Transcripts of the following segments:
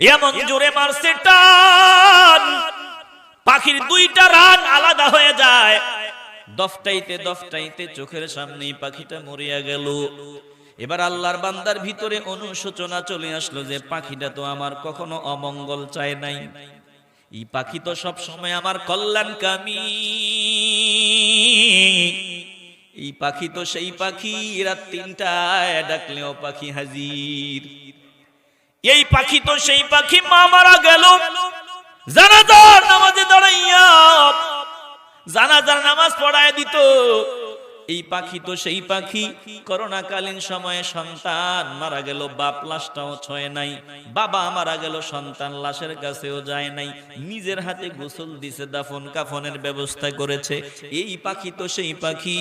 এমন জোরে মারছে, টান। পাখির দুইটা রান আলাদা হয়ে যায়। দফটাইতে দফটাইতে চোখের সামনেই পাখিটা মরিয়া গেল। এবার আল্লাহর বান্দার ভিতরে অনুশোচনা চলে আসলো যে, পাখিটা তো আমার কখনো অমঙ্গল চায় নাই। এই পাখি তো সব সময় আমার কল্যাণকামী। এই পাখি তো সেই পাখি, রাত তিনটায় ডাকলেও পাখি হাজির। এই পাখি তো সেই পাখি, মা মারা গেল। জানাজার নামাজে দাঁড়াইয়া, জানাজার নামাজ পড়ায় দিত। এই পাখি তো সেই পাখি। করোনাকালীন সময়ে সন্তান মারা গেল, বাপ লাশটাও ছয় নাই। বাবা মারা গেল, সন্তান লাশের কাছেও যায় নাই। নিজের হাতে গোসল দিছে, দাফন কাফনের ব্যবস্থা করেছে। এই পাখি তো সেই পাখি।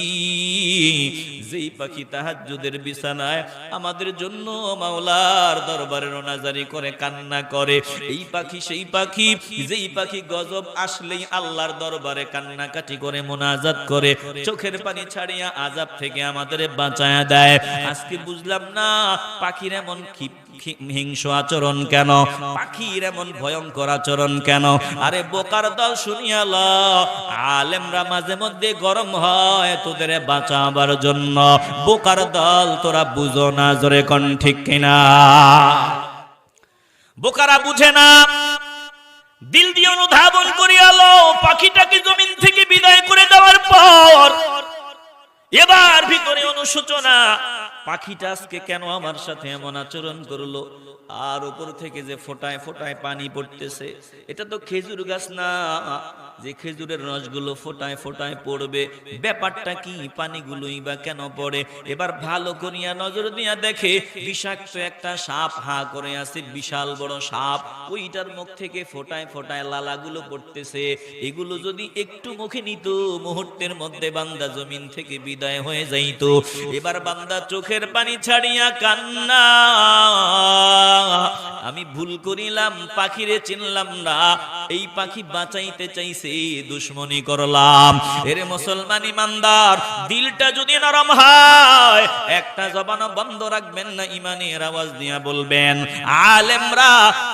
যেই পাখি তাহাজ্জুদের বিছানায় আমাদের জন্য মাওলার দরবারে রোনাজারি করে, কান্না করে। এই পাখি সেই পাখি, যেই পাখি গজব আসলেই আল্লাহর দরবারে কান্নাকাটি করে, মোনাজাত করে। চোখের পানি ছাড়িয়া আজাব থেকে আমাদের বাঁচায়া দেয়। আজকে বুঝলাম না, পাখির এমন কি- আচরণ কেন? পাখির এমন ভয়ঙ্কর আচরণ কেন? আরে বোকার দল শুনিয়া ল আলেমরা মাঝে মধ্যে গরম হয় তোদের বাঁচাবার জন্য। বোকার দল তোরা বুঝো না জোরে কন ঠিক কিনা? বোকারা বুঝে না। দিল দিয়ে অনুধাবন করিয়ালো পাখিটাকে জমিন থেকে বিদায় অনুশোচনা পাখিটা আজকে কেন আমার সাথে এমন আচরণ করল? আর উপর থেকে যে ফোটায় ফোটায় পানি পড়তেছে, এটা তো খেজুর গাছ না। যে খেজুরের রসগুলো ফোটায় ফোটায় পড়বে, ব্যাপারটা কি? পানিগুলোই বা কেন পড়ে? এবার ভালো করিয়া নজর দিয়া দেখে বিষাক্ত একটা সাপ হা করে আছে, বিশাল বড় সাপ। ওইটার মুখ থেকে ফোটায় ফোটায় লালাগুলো পড়তেছে। এগুলো যদি একটু মুখে নিত, মুহূর্তের মধ্যে বান্দা জমিন থেকে বিদায় হয়ে যাইতো। এবার বান্দা চোখের পানি ছাড়িয়া কান্না। আমি ভুল করিলাম, পাখিরে চিনলাম না। এই পাখি বাঁচাইতে চাইছে দুশ্মনী করলাম। এরে মুসলমান ইমানদার, দিলটা যদি নরম হয়, একটা জবানও বন্ধ রাখবেন না, ইমানের আওয়াজ দিয়া বলবেন, আলেমরা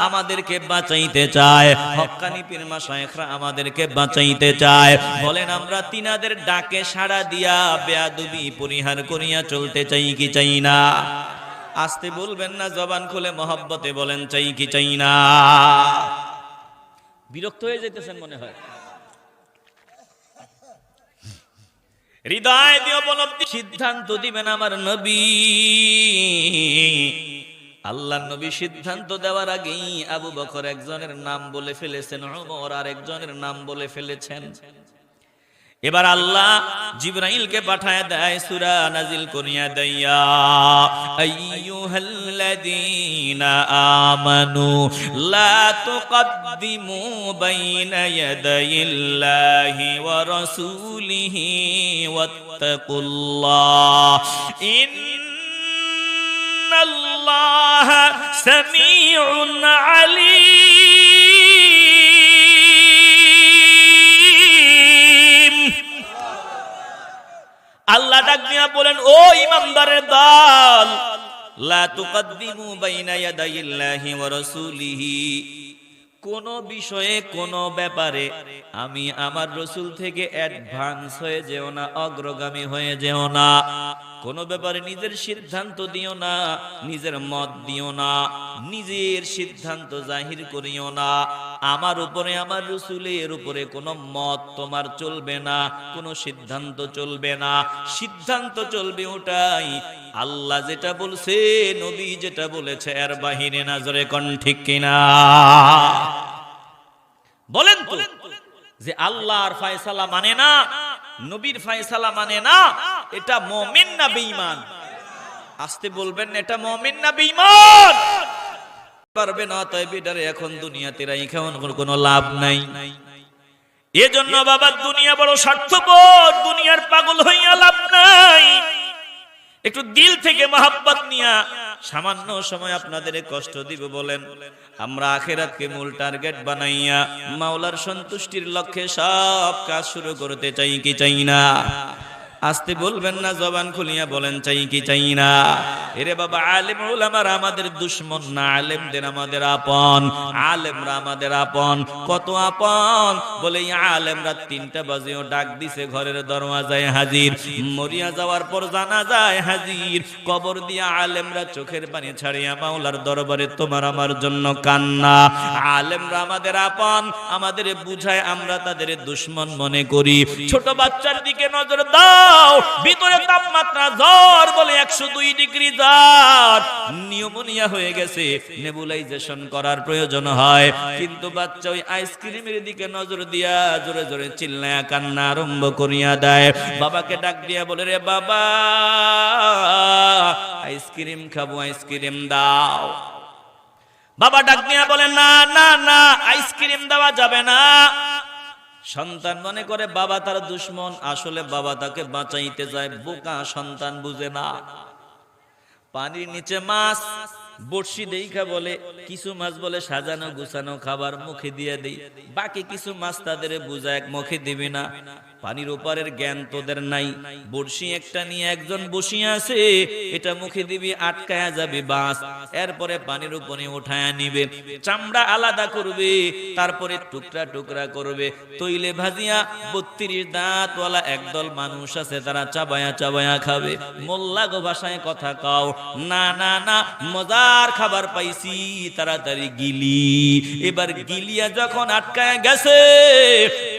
আমাদেরকে বাঁচাইতে চায় হক্কানি পীর মাশায়েখরা আমাদেরকে বাঁচাইতে চায়। বলেন, আমরা তিনাদের ডাকে সাড়া দিয়া বেয়াদবি, পরিহার করিয়া চলতে চাই কি চাই না আসতে বলবেন না, জবান খুলে মহব্বতে বলেন, চাই কি চাই না বিরক্ত হয়ে যেতেছেন মনে হয়। হৃদয় দিয়ে উপলব্ধি, সিদ্ধান্ত দিবেন আমার নবী। আল্লাহ নবী সিদ্ধান্ত দেওয়ার আগেই আবু বকর একজনের নাম বলে ফেলেছেন, ওমর আর একজনের নাম বলে ফেলেছেন। এবার আল্লাহ জিব্রাইলকে পাঠায় দেয় সূরা নাজিল করিয়া দেয়া, আইয়ুহাল্লাযীনা আমানু লা তুকদ্দিমু বাইনা ইয়াদাইল্লাহি ওয়া রাসূলিহি ওয়াত্তাকুল্লাহ, ইন্নাল্লাহা সামিউন আলীম। আল্লাহ ডাক দিয়া বলেন, ও ইমানদারের দল, লা তুকদ্দিমু বাইনা ইয়াদাইল্লাহি ওয়া রাসূলিহি। কোন বিষয়ে, কোন ব্যাপারে আমি আমার রসুল থেকে অ্যাডভান্স হয়ে যেও না, অগ্রগামী হয়ে যেও না। কোন ব্যাপারে নিজের সিদ্ধান্ত দিও না, নিজের মত দিও না, নিজের সিদ্ধান্ত জাহির করিও না। আমার উপরে, আমার রসুলের উপরে কোনো মত তোমার চলবে না, কোনো সিদ্ধান্ত চলবে না। সিদ্ধান্ত চলবে ওটাই, আল্লাহ যেটা বলছে, নবী যেটা বলেছে, এর বাহিরে নাজরে কন ঠিক কিনা? বলেন তো, যে আল্লাহর ফায়সালা মানে না, নবীর ফায়সালা মানে না এটা মমিন না বেঈমান? আসতে বলবেন, এটা মমিন না বেঈমান? পারবে না তাই বেটারে এখন দুনিয়াতে রাইখা কোনো লাভ নাই। এজন্য বাবা, দুনিয়া বড় স্বার্থপর, দুনিয়ার পাগল হইয়া লাভ নাই। একটু দিল থেকে মহাব্বত নিয়া সামান্য সময় আপনাদের কষ্ট দিব বলেন। আমরা আখেরাতকে মূল টার্গেট বানাইয়া মাওলার সন্তুষ্টির লক্ষ্যে সব কাজ শুরু করতে চাই কি চাই না? আসতে বলবেন না, জবান খুলিয়া বলেন, চাই কি চাই না? এরে বাবা, আলেম ওলামার আমাদের দুশ্মন না, আলেমদের আমাদের আপন, আলেমরা আমাদের আপন, কত আপন? বলে আলেমরা তিনটা বাজেও ডাক দিছে, ঘরের দরওয়াজায় হাজির, মরিয়া যাওয়ার পর জানা যায় হাজির, কবর দিয়া আলেমরা চোখের পানি ছাড়িয়া মাওলার দরবারে, তোমার আমার জন্য কান্না। আলেমরা আমাদের আপন, আমাদের বুঝায় আমরা তাদের দুশ্মন মনে করি। ছোট বাচ্চার দিকে নজর দাও। ভিতরে তাপমাত্রা জ্বর বলে একশো দুই ডিগ্রি জ্বর নিউমোনিয়া হয়ে গেছে। নেবুলাইজেশন করার প্রয়োজন হয়। কিন্তু বাচ্চা ওই আইসক্রিমের দিকে নজর দিয়া জোরে জোরে চিল্লায়া, কান্না আরম্ভ করিয়া দেয়। বাবাকে ডাক দিয়া বলে, রে বাবা, আইসক্রিম খাব, আইসক্রিম দাও। বাবা ডাক দিয়া বলে, না না না, আইসক্রিম দেওয়া যাবে না। সন্তান মনে করে বাবা তার দুশ্মন, আসলে বাবা তাকে বাঁচাইতে যায়, বোকা সন্তান বুঝে না। পানির নিচে মাছ, বড়শি দেখা বলে, কিছু মাছ বলে সাজানো গুছানো খাবার মুখে দিয়ে দেই, বাকি কিছু মাছ তাদের বুঝায়, মুখে দিবি না। পানির ওপারের জ্ঞান তোদের নাই। বড়শি একটা নিয়ে একজন বসিয়ে আছে, এটা মুখে দিবি, আটকায়া যাবে, বাস। এরপরে পানির উপরে উঠায়া নিবে। চামড়া আলাদা করবে, তারপরে টুকরা টুকরা করবে। তৈলে ভাজিয়া বত্রিশ দাঁতওয়ালা একদল মানুষ আছে, তারা চাবায়া চাবায়া খাবে। মোল্লা গো ভাষায় কথা কাও, না না না, মজার খাবার পাইছি, তাড়াতাড়ি গিলি। এবার গিলিয়া যখন আটকায় গেছে,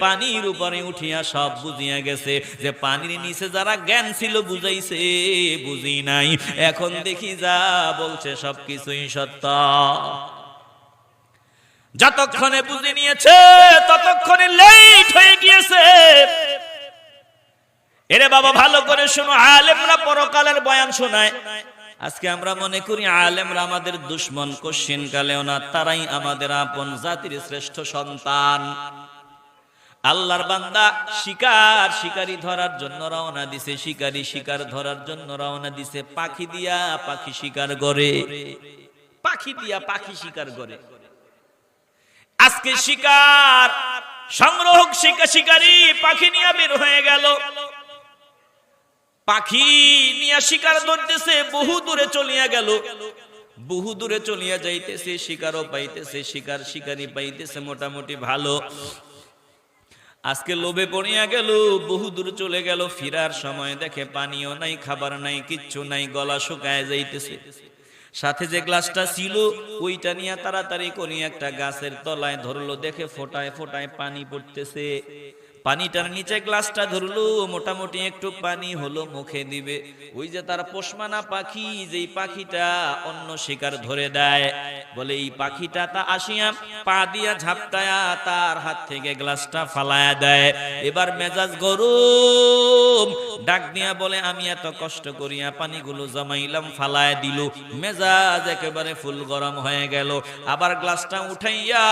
পানির উপরে উঠিয়া সব বুঝিয়া গেছে যে পানির নিচে যারা জ্ঞান ছিল বুঝাইছে, বুঝি নাই। এখন দেখি যা বলছে সবকিছুই সত্য। যতক্ষণে বুঝে নিয়েছে, ততক্ষণে লেট হয়ে গিয়েছে। এরে বাবা, ভালো করে শোনো, আলেমরা পরকালের বয়ান শোনায়। আজকে আমরা মনে করি আলেমরা আমাদের দুশ্মন কশিন কালেও না, তারাই আমাদের আপন জাতির শ্রেষ্ঠ সন্তান। আল্লাহর বান্দা শিকার, শিকারি ধরার জন্য রওনা দিছে, শিকারি শিকার ধরার জন্য রওনা দিছে। পাখি দিয়া পাখি শিকার করে। পাখি দিয়া পাখি শিকার করে। আজকে শিকার সংগ্রহ শিকার শিকারি পাখি নিয়ে বের হয়ে গেল। পাখি নিয়ে শিকার ধরতেছে, বহু দূরে চলিয়া গেল। বহু দূরে চলিয়া যাইতেছে, শিকারও পাইতেছে, শিকার শিকারি পাইতেছে, মোটামুটি ভালো। আজকে লোভে পড়িয়া গেল, বহু দূর চলে গেল, ফিরার সময় দেখে পানিও নাই, খাবার নাই, কিচ্ছু নাই, গলা শুকায় যাইতেছে। সাথে যে গ্লাসটা ছিল, ওইটা নিয়ে তাড়াতাড়ি করি একটা গাছের তলায় ধরলো, দেখে ফোটায় ফোটায় পানি পড়তেছে। পানিটার নিচে গ্লাসটা ধরলো, মোটামুটি একটু পানি হলো মুখে দিবে। ওই যে তার পোষমানা পাখি, যেই পাখিটা অন্য শিকার ধরে দেয়। বলে, এই পাখিটা তা আসিয়া পা দিয়া ঝাপটায়া তার হাত থেকে গ্লাসটা ফালায়া দেয়। এবার মেজাজ গরম। ডাক দিয়া বলে, আমি এত কষ্ট করিয়া পানিগুলো জমাইলাম, ফালায় দিল। মেজাজ একেবারে ফুল গরম হয়ে গেল। আবার গ্লাসটা উঠাইয়া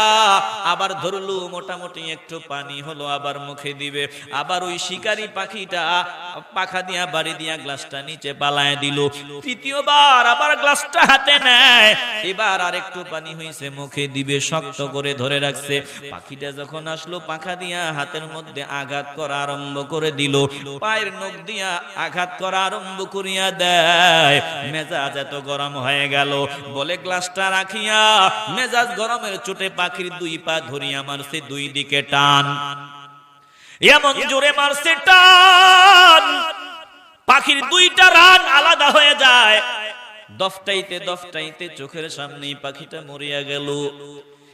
আবার ধরলো, মোটামুটি একটু পানি হলো, আবার মুখে দিবে। আবার ওই শিকারি পাখিটা পাখা দিয়া, বাড়ি দিয়া গ্লাসটা নিচে পালায় দিল। তৃতীয়বার আবার গ্লাসটা হাতে নেয়। এবার আর একটু পানি হইছে, মুখে দিবে, শক্ত করে ধরে রাখছে। পাখিটা যখন আসলো, পাখা দিয়া হাতের মধ্যে আঘাত করা আরম্ভ করে দিল। পায়ের নখ দিয়া আঘাত করা আরম্ভ করিয়া দেয়। মেজাজ এত গরম হয়ে গেল। বলে, গ্লাসটা রাখিয়া, মেজাজ গরমের চোটে পাখির দুই পা ধরিয়া মারছে, দুই দিকে টান। এমন জোরে মারছে, টান। পাখির দুইটা রান আলাদা হয়ে যায়। দফটাইতে দফটাইতে চোখের সামনেই পাখিটা মরিয়া গেল।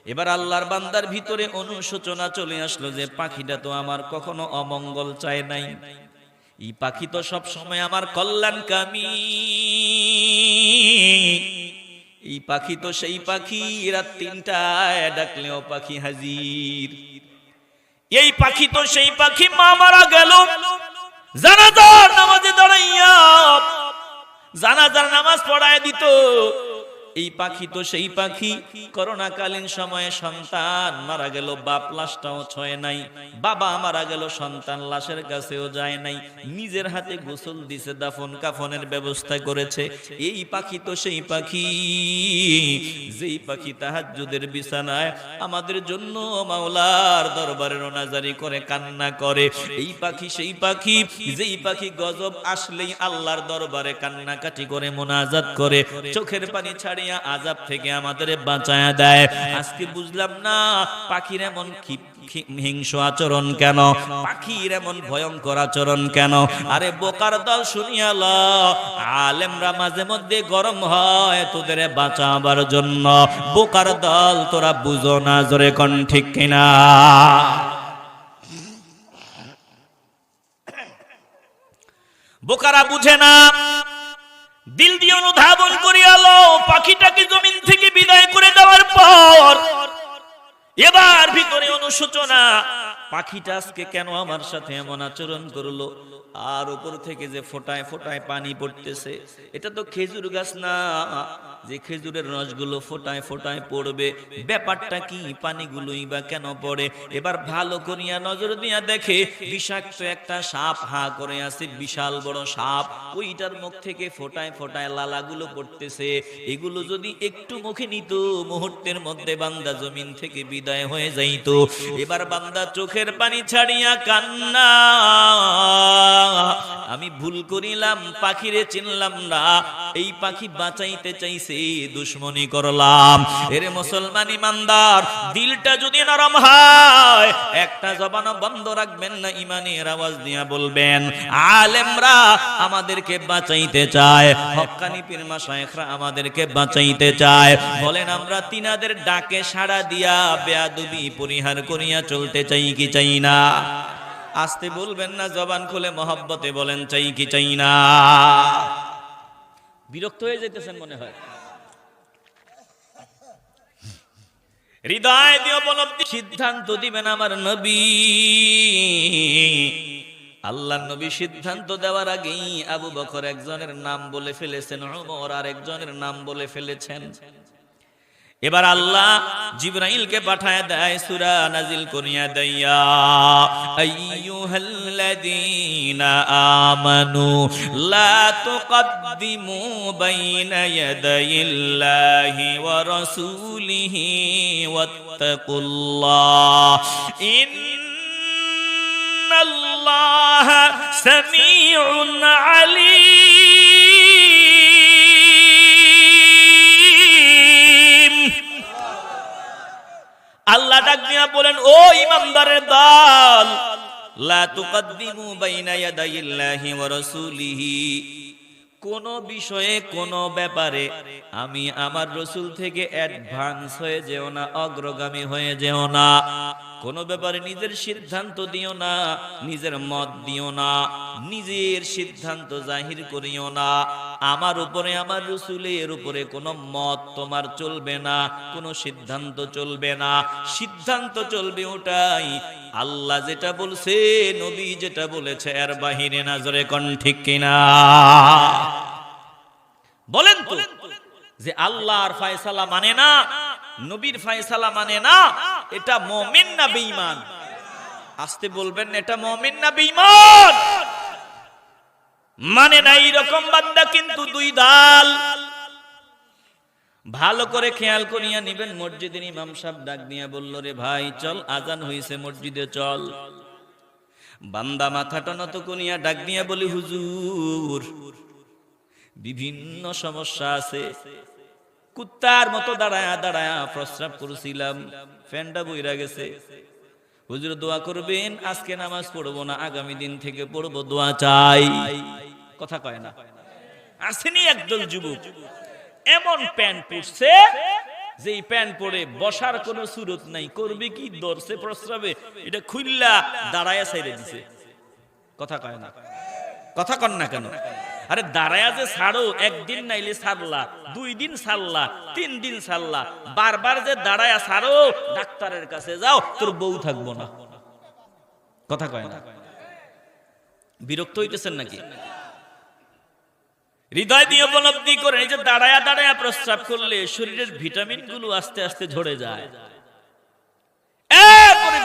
এবার আল্লাহর বান্দার ভিতরে অনুশোচনা চলে আসলো যে, পাখিটা তো আমার কখনো অমঙ্গল চায় নাই। এই পাখি তো সব সময় আমার কল্যাণকামী। এই পাখি তো সেই পাখি, রাত তিনটায় ডাকলেও পাখি হাজির। এই পাখি তো সেই পাখি, মা মারা গেল। জানাজার নামাজে দাঁড়াইয়া, জানাজার নামাজ পড়ায় দিত। এই পাখি তো সেই পাখি। করোনাকালীন সময়ে সন্তান মারা গেল, বাপ লাশটাও ছয় নাই, বাবা মারা গেল, সন্তান লাশের কাছেও যায় নাই। নিজের হাতে গোসল দিছে, দাফন কাফনের ব্যবস্থা করেছে। এই পাখি তো সেই পাখি। যেই পাখি তাহাজ্জুদের বিছানায় আমাদের জন্য মাওলার দরবারে রোনাজারি করে, কান্না করে। এই পাখি সেই পাখি, যেই পাখি গজব আসলেই আল্লাহর দরবারে কান্নাকাটি করে, মোনাজাত করে। চোখের পানি ছাড়িয়া আজাব থেকে আমাদের বাঁচায়া দেয়। আজকে বুঝলাম না, পাখির এমন হিংস্র আচরণ কেন? পাখির এমন ভয়ঙ্কর আচরণ কেন? আরে বোকার দল শুনিয়াল আলেমরা মাঝে মধ্যে গরম হয় তোদের বাঁচাবার জন্য। বোকার দল তোরা বুঝো না জোরে কন ঠিক কিনা? বোকারা বুঝে না। পাখিটাকে জমিন থেকে বিদায় করে দেওয়ার পর এবার ভিতরে অনুশোচনা। পাখিটা আজকে কেন আমার সাথে এমন আচরণ করল? আর উপর থেকে যে ফোটায় ফোটায় পানি পড়তেছে, এটা তো খেজুর গাছ না। যে খেজুরের রসগুলো ফোটায় ফোটায় পড়বে, ব্যাপারটা কি? পানিগুলোই বা কেন পড়ে? এবার ভালো করিয়া নজর দিয়া দেখে বিষাক্ত একটা সাপ হা করে আছে, বিশাল বড় সাপ। ওইটার মুখ থেকে ফোটায় ফোটায় লালাগুলো পড়তেছে। এগুলো যদি একটু মুখে নিত, মুহূর্তের মধ্যে বান্দা জমিন থেকে বিদায় হয়ে যাইত। এবার বান্দা চোখের পানি ছাড়িয়া কান্না। আমি ভুল করিলাম, পাখিরে চিনলাম না। এই পাখি বাঁচাইতে চাইছে দুশ্মনী করলাম। এরে মুসলমান ইমানদার, দিলটা যদি নরম হয়, একটা জবান বন্ধ রাখবেন না, ইমানের আওয়াজ দিয়া বলবেন, আলেমরা আমাদেরকে বাঁচাইতে চায় হক্কানি পীর মাশায়েখরা আমাদেরকে বাঁচাইতে চায়। বলেন, আমরা তিনাদের ডাকে সাড়া দিয়া বেয়াদবি পরিহার করিয়া চলতে চাই কি চাই না? আসতে বলবেন না, জবান খুলে মহব্বতে বলেন, চাই কি চাই না? বিরক্ত হয়ে যেতেছেন মনে হয়। হৃদয় দিয়ে উপলব্ধি। সিদ্ধান্ত দিবেন আমার নবী। আল্লাহ নবী সিদ্ধান্ত দেওয়ার আগেই আবু বকর একজনের নাম বলে ফেলেছেন ওমর আর একজনের নাম বলে ফেলেছেন। এবার আল্লাহ জিব্রাইলকে পাঠায় দেয়, সূরা নাজিল করিয়া দেয়া, আইয়ুহাল্লাযীনা আমানু লা তুকদ্দিমু বাইনা ইয়াদাইল্লাহি ওয়া রাসূলিহি ওয়াত্তাকুল্লাহ, ইন্নাল্লাহা সামিউন আলীম। আল্লাহ ডাক দিয়া বলেন, ও ইমানদারের দল, লা বাইনা ইয়াদাইল্লাহি ওয়া রাসূলিহি। কোন বিষয়ে, কোন ব্যাপারে আমি আমার রসুল থেকে অ্যাডভান্স হয়ে যেও না, অগ্রগামী হয়ে যেও না। কোন ব্যাপারে নিজের সিদ্ধান্ত দিও না, নিজের মত দিও না, নিজের সিদ্ধান্ত জাহির করিও না। আমার উপরে, আমার রসুলের উপরে কোনো মত তোমার চলবে না, কোনো সিদ্ধান্ত চলবে না। সিদ্ধান্ত চলবে ওটাই, আল্লাহ যেটা বলছে, নবী যেটা বলেছে, এর বাহিরে নাজরে কন ঠিক কিনা? বলেন তো, যে আল্লাহর ফায়সালা মানে না নবীর ফায়সালা মানে না, এটা মমিন না বেঈমান। আসতে বলবেন, এটা মমিন না বেঈমান। মানে না এইরকম বান্দা কিন্তু দুই দাল। ভালো করে খেয়াল করিয়া নিবেন, মসজিদের ইমাম সাহেব ডাক দিয়া বলল, রে ভাই, চল, আজান হইছে, মসজিদে চল। বান্দা মাথাটা নত করিয়া ডাক দিয়া বলি, হুজুর, বিভিন্ন সমস্যা আছে। কুত্তার মতো দাঁড়ায়া দাঁড়ায়া প্রস্রাব করছিলাম। ফ্যানটা বইরা গেছে। হুজুর, দোয়া করবেন, আজকে নামাজ পড়ব না, আগামী দিন থেকে পড়ব, দোয়া চাই। কথা কয় না? আসেনি একদল যুবক। এমন প্যান্ট পরছে যে এই প্যান্ট পরে বসার কোনো সুরত নাই। করবে কি? দর্শে প্রস্রাবে। এটা খুললা দাঁড়ায়া সাইরে দিছে। কথা কয় না? কথা কন না কেন? আরে দাঁড়ায়া যে ছাড়ো, একদিন নাইলে ছাড়লা, দুই দিন ছাড়লা, তিন দিন ছাড়লা, বারবার যে দাঁড়ায়া ছাড়ো, ডাক্তারের কাছে যাও, তোর বউ থাকব না। কথা কয় না। বিরক্ত হইতেছেন নাকি? হৃদয় দিয়ে উপলব্ধি করে, এই যে দাঁড়ায়া দাঁড়ায়া প্রস্রাব করলে শরীরের ভিটামিনগুলো আস্তে আস্তে ঝরে যায়।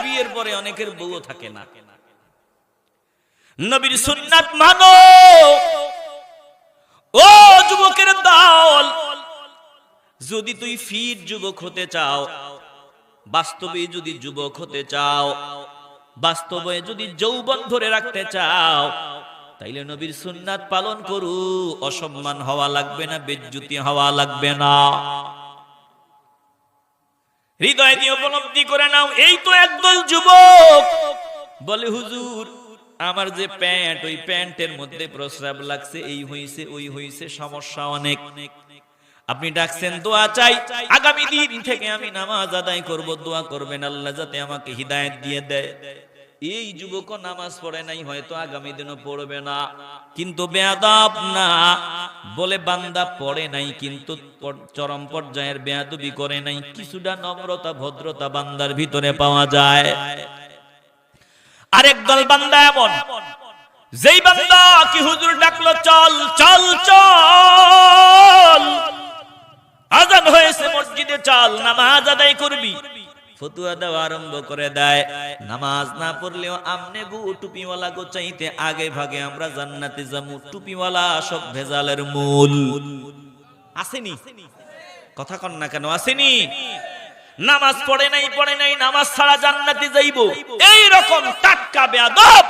বিয়ের পরে অনেকের বউও থাকে না। নবীর সুন্নাত মানো ও যুবকের দল, যদি তুই ফিট যুবক হতে চাও, বাস্তবে যদি যুবক হতে চাও, বাস্তবে যদি যৌবন ধরে রাখতে চাও, তাইলে নবীর সুন্নাত পালন করু। অসম্মান হওয়া লাগবে না, বেজ্জুতি হওয়া লাগবে না। হৃদয় দিয়ে উপলব্ধি করে নাও, এই তো একদল যুবক। বলে, হুজুর আমার যে প্যান্ট ওই প্যান্টের মধ্যে প্রস্রাব লাগছে এই হইছে ওই হইছে সমস্যা অনেক। আপনি ডাকছেন দোয়া চাই আগামী দিন থেকে আমি নামাজ আদায় করব দোয়া করবেন আল্লাহ যাতে আমাকে হিদায়ত দিয়ে দেয়। এই যুবক নামাজ পড়ে নাই হয়তো আগামী দিনও পড়বে না। কিন্তু বেয়াদব না। বলে বান্দা পড়ে নাই কিন্তু চরম পর্যায়ের বেয়াদবি করে নাই। কিছুটা নম্রতা ভদ্রতা বান্দার ভিতরে পাওয়া যায়। আরেক দল বান্দা এমন। যেই বান্দা কি হুজুর ডাকলো, চল চল চল! আজান হয়েছে মসজিদে, চল, নামাজ আদায় করবি। ফতুয়া দেওয়া আরম্ভ করে দেয়। নামাজ না পড়লেও আমনে গু টুপিওয়ালা গো চাইতে আগে ভাগে আমরা জান্নাতে যামু, টুপিওয়ালা সব ভেজালের মূল। আসেনি? কথা কন না কেন, আসেনি? নামাজ পড়ে নাই পড়ে নাই, নামাজ ছাড়া জান্নাতে যাইবো। এই রকম টাটকা বেয়াদব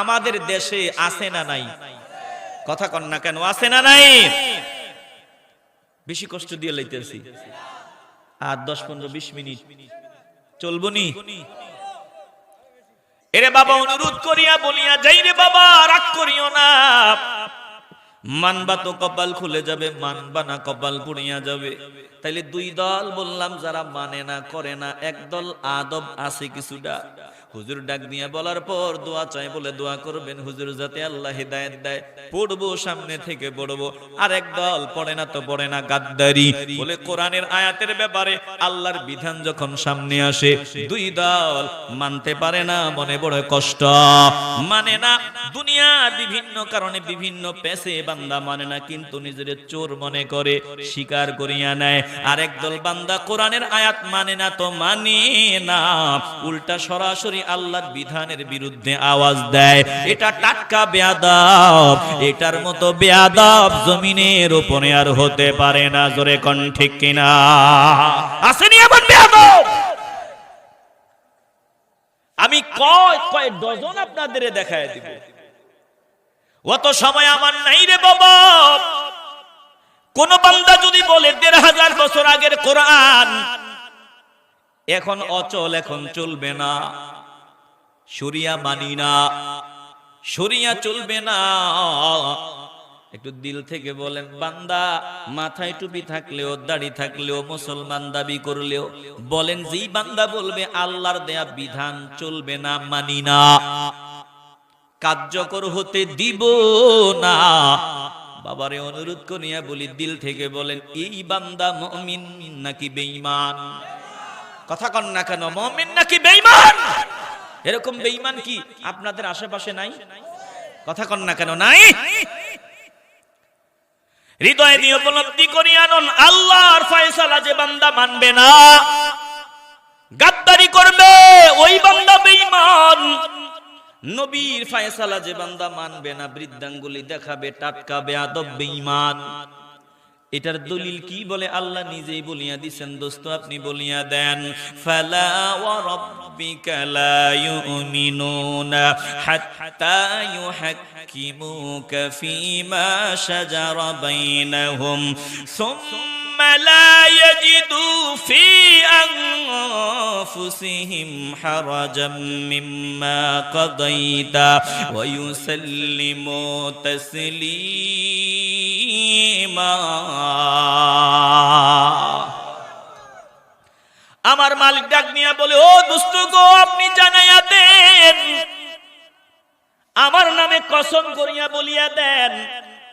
আমাদের দেশে আছে না নাই? কথা কন না কেন, আছে না নাই? বেশি কষ্ট দিয়ে লাইতেছি। আর দশ পনেরো, বিশ মিনিট। চলবো নি এরে বাবা, অনুরোধ করিয়া বলিয়া যাই রে বাবা, রাগ করিও না। মানবা তো কপাল খুলে যাবে, মানবা না কপাল পুড়িয়া যাবে। তাইলে দুই দল বললাম, যারা মানে না, করে না একদল আদব আছে কিছুটা। হুজুর ডাক দিয়া বলার পর দোয়া চাই বলে দোয়া করবেন। হুজুর যাতে আল্লাহ হিদায়ত দেয়। পড়ব, সামনে থেকে পড়ব। আর এক দল পড়ে না তো পড়ে না, গাদ্দারি। বলে কোরআনের আয়াতের ব্যাপারে আল্লাহর বিধান যখন সামনে আসে, দুই দল মানতে পারে না, মনে বড় কষ্ট। মানে না, দুনিয়ার বিভিন্ন কারণে বিভিন্ন পেশে বান্দা মানে না, কিন্তু নিজের চোর মনে করে স্বীকার করিয়া নেয়। আরেক দল বান্দা কোরআনের আয়াত মানে না তো মানে না, উল্টা সরাসরি আল্লাহর বিধানের বিরুদ্ধে আওয়াজ দেয়, এটা টাটকা বেয়াদব, এটার মতো বেয়াদব জমিনের উপরে আর হতে পারে না, জোরে কন ঠিক কিনা? আসেনি এমন বেয়াদব? আমি কয় কয় ডজন আপনাদের দেখায় দিব। অত সময় আমার নাই রে বাবা। কোন বান্দা যদি বলে দেড় হাজার বছর আগের কোরআন, এখন অচল, এখন চলবে না। শরিয়া মানি না, শরিয়া চলবে না। একটু দিল থেকে বলেন, বান্দা, মাথায় টুপি থাকলেও, দাড়ি থাকলেও, মুসলমান দাবি করলেও, বলেন যেই বান্দা বলবে, আল্লাহর দেয়া বিধান চলবে না, মানি না। কার্যকর হতে দিব না। বাবারে অনুরোধ করিয়া বলি, দিল থেকে বলেন, এই বান্দা মমিন নাকি বেঈমান? কথা কন না কেন, মমিন নাকি এরকম বেঈমান কি আপনাদের আশেপাশে নাই? কথা কন না কেন, নাই? হৃদয় দিয়ে উপলব্ধি করি আনন, আল্লাহর ফয়সালা যে বান্দা মানবে না। গাদ্দারি করবে, ওই বান্দা বেঈমান। নবীর ফয়সালা যে বান্দা মানবে না, বৃদ্ধাঙ্গুলি দেখাবে টাটকা বেয়াদব বেঈমান। এটার দলিল কি বলে আল্লাহ নিজেই বলিয়া দিছেন, দোস্ত, আপনি বলিয়া দেন, ফালা ওয়া রাব্বিকা লা ইউমিনুনা হাত্তা ইউহাক্কিমুকা ফীমা শাজারা বাইনাহুম, সুম্মা লা ইয়াজিদু ফি أنفسهم حرجا مما قضيت ويسلموا تسليما আমার মালিক ডাক নিয়ে বলে ও দুষ্ট গো আপনি জানাইয়া দেন আমার নামে কসম করিয়া বলিয়া দেন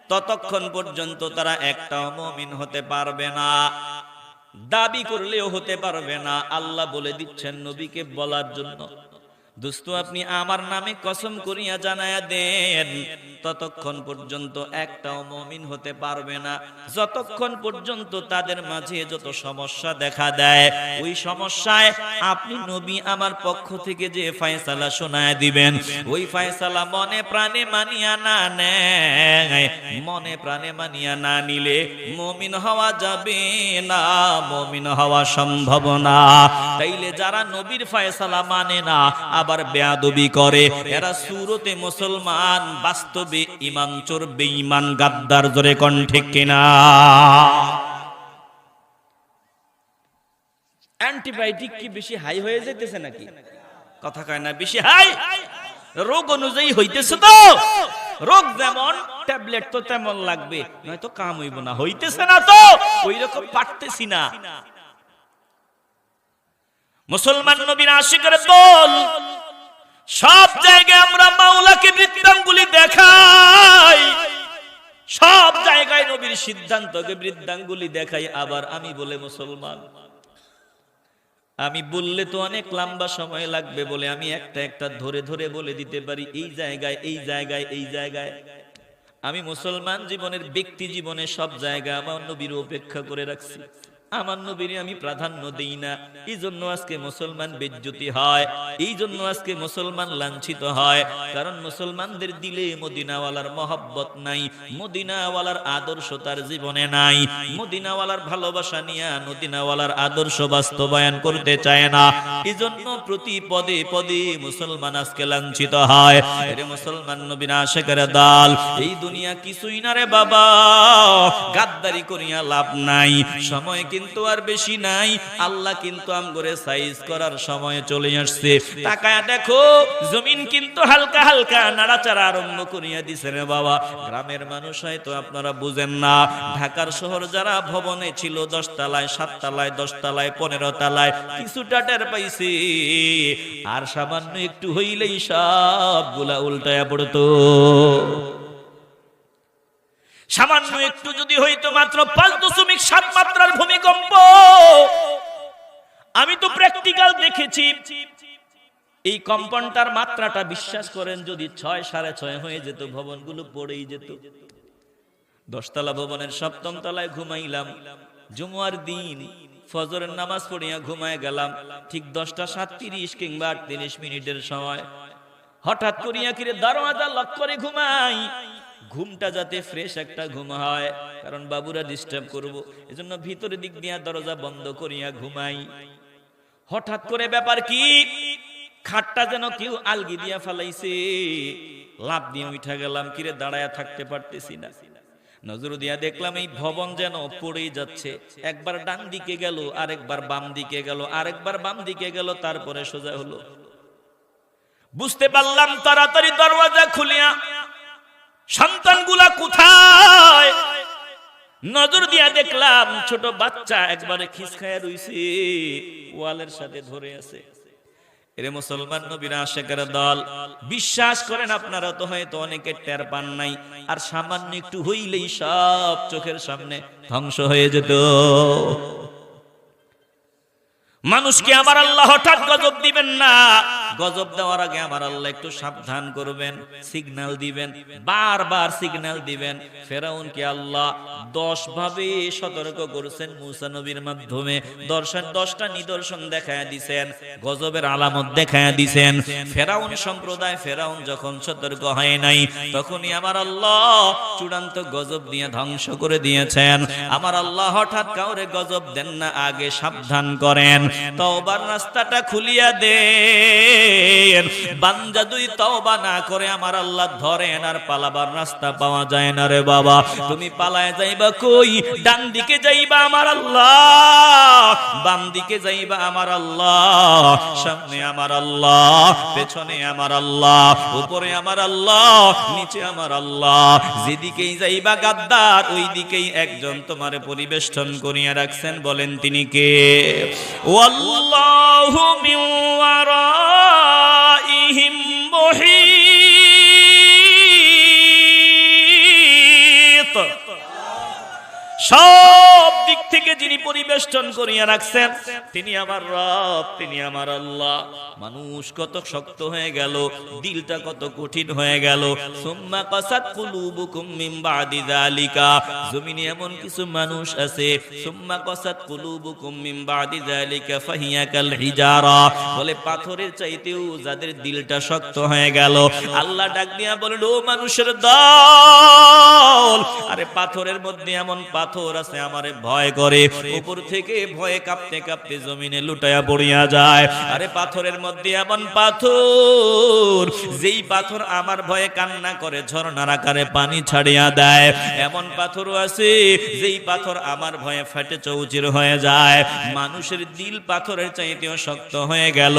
ততক্ষণ পর্যন্ত তারা একটা মমিন হতে পারবে না। দাবি করলেও হতে পারবে না। আল্লাহ বলে দিচ্ছেন নবীকে বলার জন্য। দোস্ত, আপনি আমার নামে কসম করিয়া জানায়া দেন। ততক্ষণ পর্যন্ত একটাও মমিন হতে পারবে না। যতক্ষণ পর্যন্ত তাদের মাঝে যত সমস্যা দেখা দেয়, ওই সমস্যায় আপনি নবী আমার পক্ষ থেকে যে ফয়সালা শোনায় দিবেন, ওই ফয়সালা মনে প্রাণে মানিয়া না নেয়। মনে প্রাণে মানিয়া না নিলে মমিন হওয়া যাবে না, মমিন হওয়া সম্ভব না। তাইলে যারা নবীর ফায়সালা মানে না আবার বেয়াদবি করে। এরা সুরতে মুসলমান, বাস্তবে ইমান চোর, বেঈমান, গাদ্দার, জোরে কণ্ঠে কিনা? অ্যান্টিবায়োটিক কি বেশি হাই হয়ে যাইতেছে নাকি? কথা কয় না, বেশি হাই রোগ অনুযায়ী হইতেছে তো। রোগ যেমন ট্যাবলেট তো তেমন লাগবে। নয়তো কাম হইব না, হইতেছে না তো। ওই রকম পারতেছি না। মুসলমান নবীর আশিকের দল, সব জায়গায় আমরা মাওলাকে বৃত্তাঙ্গুলি দেখাই। সব জায়গায় নবীর সিদ্ধান্তকে বৃদ্ধাঙ্গুলি দেখাই, আবার আমি বলে মুসলমান। আমি বললে তো অনেক লম্বা সময় লাগবে বলে, আমি একটা একটা ধরে ধরে বলে দিতে পারি, এই জায়গায় এই জায়গায় এই জায়গায়। আমি মুসলমান জীবনের ব্যক্তি জীবনে সব জায়গায় আমার নবীর উপেক্ষা করে রাখছি। আমার নবীর আমি প্রাধান্য দেই না। এই জন্য আজকে মুসলমান বেজ্জতি হয় এই জন্য আজকে মুসলমান লাঞ্ছিত হয়। কারণ মুসলমানদের দিলে মদিনাওয়ালার মহব্বত নাই, মদিনাওয়ালার আদর্শ তার জীবনে নাই। মদিনাওয়ালার ভালোবাসা নিয়ে মদিনাওয়ালার আদর্শ বাস্তবায়ন করতে চায় না। এই জন্য প্রতি পদে পদে মুসলমান আজকে লাঞ্ছিত হয়। এরে মুসলমান নবীন আশেকের দাল, এই দুনিয়া কিছুই না রে বাবা। গাদ্দারি করিয়া লাভ নাই। সময় কিন্তু আর বেশি নাই। আল্লাহ কিন্তু আমগরে সাইজ করার সময় চলে আসছে। তাকায় দেখো, জমিন কিন্তু হালকা হালকা নাড়াচাড়া আরম্ভ করিয়া দিছে রে বাবা। গ্রামের মানুষ হয়তো আপনারা বুঝেন না। ঢাকার শহর যারা ভবনে ছিল দশ তলায় সাত তলায় দশ তলায় পনেরো তলায় কিছুটা টের পাইছে। আর সামান্য একটু হইলেই সবগুলা উল্টায়া পড়তো। সামান্য একটু যদি হইতো মাত্র পাঁচ দশমিক সাত মাত্রার ভূমিকম্প। আমি তো প্র্যাকটিক্যাল দেখেছি। এই কম্পনটার মাত্রাটা বিশ্বাস করেন, যদি ছয় সাড়ে ছয় হয়ে যেত, ভবনগুলো পড়েই যেত। দশতলা ভবনের সপ্তম তলায় ঘুমাইলাম। জুমুয়ার দিন, ফজরের নামাজ পড়িয়া ঘুমায় গেলাম। ঠিক দশটা সাতত্রিশ কিংবা আটত্রিশ মিনিটের সময়। হঠাৎ করিয়া কিরে দরওয়াজা লক করে ঘুমাই। ঘুমটা যাতে ফ্রেশ একটা ঘুম হয়, কারণ বাবুরা ডিস্টার্ব করব। এজন্য ভিতরের দিক দিয়া দরজা বন্ধ করিয়া ঘুমাই। হঠাৎ করে ব্যাপার কি? খাটটা যেন কেউ আলগি দিয়া ফালাইছে। লাভ দিয়ে উঠা গেলাম, কিরে দাঁড়ায়া থাকতে পারতেছি না। নজর দিয়া দেখলাম এই ভবন যেন পড়েই যাচ্ছে। একবার ডান দিকে গেল, আরেকবার বাম দিকে গেল, আরেকবার বাম দিকে গেল, তারপরে সোজা হলো। বুঝতে পারলাম, তাড়াতাড়ি দরওয়াজা খুলিয়া সন্তানগুলা কোথায়? নজর দিয়া দেখলাম ছোট বাচ্চা একবারে খিসখায়া রইছে, ওয়ালের সাথে ধরে আছে। এরে মুসলমান নবীর, আশেকের দল, বিশ্বাস করেন আপনারা তো হয়তো অনেকে টের পান নাই, আর সামান্য একটু হইলেই সব চোখের সামনে ধ্বংস হয়ে যেত। মানুষকে আমার আল্লাহ হঠাৎ গজব দিবেন না। গজব দেওয়ার আগে আমার আল্লাহ একটু সাবধান করবেন সিগন্যাল দিবেন, বারবার সিগন্যাল দিবেন। ফেরাউনকে আল্লাহ দশ ভাবে সতর্ক করেছেন মুসা নবীর মাধ্যমে। দর্শন, দশটা নিদর্শন দেখায় দিছেন, গজবের আলামত দেখায় দিছেন। ফেরাউন সম্প্রদায়, ফেরাউন যখন সতর্ক হয় নাই, তখনই আমার আল্লাহ চূড়ান্ত গজব দিয়ে ধ্বংস করে দিয়েছেন। আমার আল্লাহ হঠাৎ কাউরে গজব দেন না, আগে সাবধান করেন। তওবার রাস্তাটা খুলিয়া দেন বান্দা দুই তওবা না করে আমার আল্লাহ ধরেন আর পালাবার রাস্তা পাওয়া যায় না রে বাবা। তুমি পালায় যাইবা কই? ডান দিকে যাইবা আমার আল্লাহ। বাম দিকে যাইবা আমার আল্লাহ। সামনে আমার আল্লাহ। পেছনে আমার আল্লাহ। উপরে আমার আল্লাহ। নিচে আমার আল্লাহ। যেদিকেই যাইবা গাদ্দার ওই দিকেই একজন তোমার পরিবেষ্টন করিয়া রাখছেন বলেন তিনি কে? ওয়াল্লাহু মিন ওয়ারাইহিম মুহিত সব দিক থেকে যিনি পরিবেষ্টন করিয়া রাখছেন, তিনি আমার রব, তিনি আমার আল্লাহ। মানুষ কত শক্ত হয়ে গেল, দিলটা কত কঠিন হয়ে গেল। সুম্মা কাসাত কুলুবুকুম মিন বাদি যালিকা। জমিনে এমন কিছু মানুষ আছে, সুম্মা কাসাত কুলুবুকুম মিন বাদি যালিকা ফাহিয়া কাল হিজারা। বলে পাথরের চাইতেও যাদের দিলটা শক্ত হয়ে গেল, আল্লাহ ডাক দিয়া বলেন ও মানুষের দল, আরে পাথরের মধ্যে এমন পাথর আছে, আমারে ভয় করে। উপর থেকে ভয়ে কাঁপতে কাঁপতে জমিনে পড়িয়া যায়। আরে পাথরের মধ্যে এমন পাথর, যেই পাথর আমার ভয়ে কান্না করে, ঝর্ণার আকারে পানি ছাড়িয়া দেয়। এমন পাথরও আছে, যেই পাথর আমার ভয়ে ফেটে চৌচির হয়ে যায়। মানুষের দিল পাথরের চাইতেও শক্ত হয়ে গেল।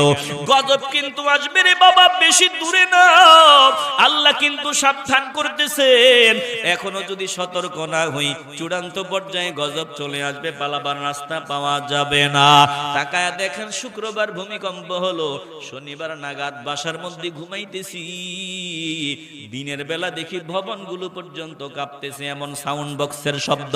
গজব কিন্তু আসবে রে বাবা, বেশি দূরে না। আল্লাহ কিন্তু সাবধান করতেছেন। এখনও যদি সতর্ক না হই, চূড়ান্ত পর্যায়ে গজব চলে আসবে, পালাবার রাস্তা পাওয়া যাবে না। তাকায় দেখেন শুক্রবার ভূমিকম্প হলো। শনিবার নাগাদ বাসার মধ্যে ঘুমাইতেছি। দিনের বেলা দেখি ভবনগুলো পর্যন্ত কাঁপতেছে, এমন সাউন্ড বক্সের শব্দ।